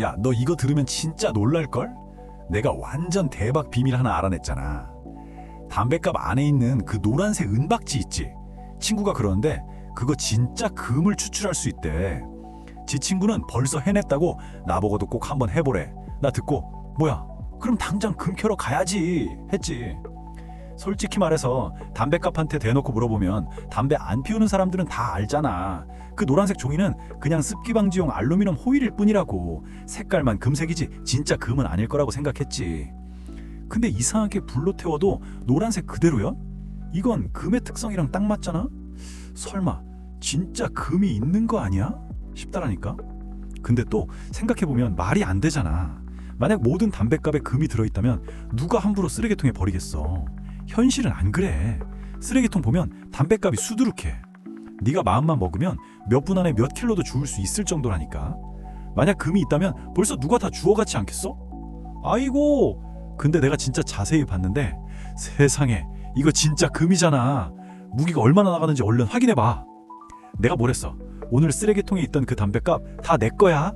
야, 너 이거 들으면 진짜 놀랄걸? 내가 완전 대박 비밀 하나 알아냈잖아. 담배값 안에 있는 그 노란색 은박지 있지? 친구가 그러는데 그거 진짜 금을 추출할 수 있대. 지 친구는 벌써 해냈다고 나보고도 꼭 한번 해보래. 나 듣고 뭐야? 그럼 당장 금 캐러 가야지 했지. 솔직히 말해서 담배값한테 대놓고 물어보면 담배 안 피우는 사람들은 다 알잖아. 그 노란색 종이는 그냥 습기 방지용 알루미늄 호일일 뿐이라고. 색깔만 금색이지 진짜 금은 아닐 거라고 생각했지. 근데 이상하게 불로 태워도 노란색 그대로야? 이건 금의 특성이랑 딱 맞잖아? 설마 진짜 금이 있는 거 아니야? 싶다라니까. 근데 또 생각해보면 말이 안 되잖아. 만약 모든 담배값에 금이 들어있다면 누가 함부로 쓰레기통에 버리겠어. 현실은 안 그래. 쓰레기통 보면 담배값이 수두룩해. 네가 마음만 먹으면 몇 분 안에 몇 킬로도 주울 수 있을 정도라니까. 만약 금이 있다면 벌써 누가 다 주워갔지 않겠어? 아이고. 근데 내가 진짜 자세히 봤는데 세상에 이거 진짜 금이잖아. 무게가 얼마나 나가는지 얼른 확인해 봐. 내가 뭐랬어? 오늘 쓰레기통에 있던 그 담배값 다 내 거야.